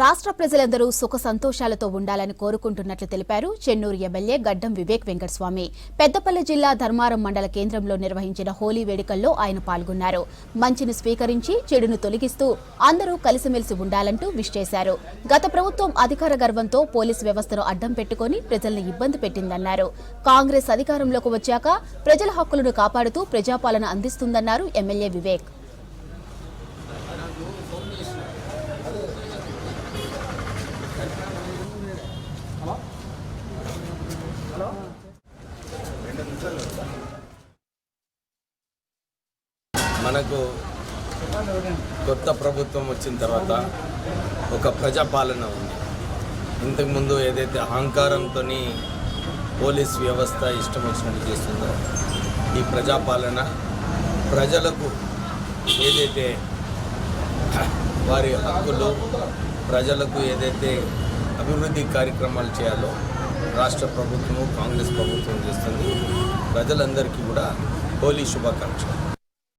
రాష్ట్ర ప్రజలందరూ సుఖ సంతోషాలతో ఉండాలని కోరుకుంటున్నట్లు తెలిపారు. చెన్నూరు ఎమ్మెల్యే గడ్డం వివేక్ వెంకటస్వామి. పెద్దపల్లి జిల్లా ధర్మారం మండల కేంద్రంలో నిర్వహించిన హోలీ వేడుకల్లో ఆయన పాల్గొన్నారు. మంచిని స్వీకరించి చెడును తొలగిస్తూ అందరూ కలిసిమెలిసి ఉండాలంటూ విష్ చేశారు. గత ప్రభుత్వం అధికార గర్వంతో పోలీసు వ్యవస్థను అడ్డం పెట్టుకుని ప్రజల్ని ఇబ్బంది పెట్టిందన్నారు. కాంగ్రెస్ అధికారంలోకి వచ్చాక ప్రజల హక్కులను కాపాడుతూ ప్రజాపాలన అందిస్తుందన్నారు ఎమ్మెల్యే వివేక్. మనకు కొత్త ప్రభుత్వం వచ్చిన తర్వాత ఒక ప్రజాపాలన ఉంది. ఇంతకుముందు ఏదైతే అహంకారంతో పోలీస్ వ్యవస్థ ఇష్టం వచ్చినట్టు చేస్తుందో ఈ ప్రజాపాలన ప్రజలకు ఏదైతే వారి హక్కులు ప్రజలకు ఏదైతే అభివృద్ధి కార్యక్రమాలు చేయాలో రాష్ట్ర ప్రభుత్వము కాంగ్రెస్ ప్రభుత్వం చేస్తుంది. ప్రజలందరికీ కూడా హోలీ శుభాకాంక్షలు.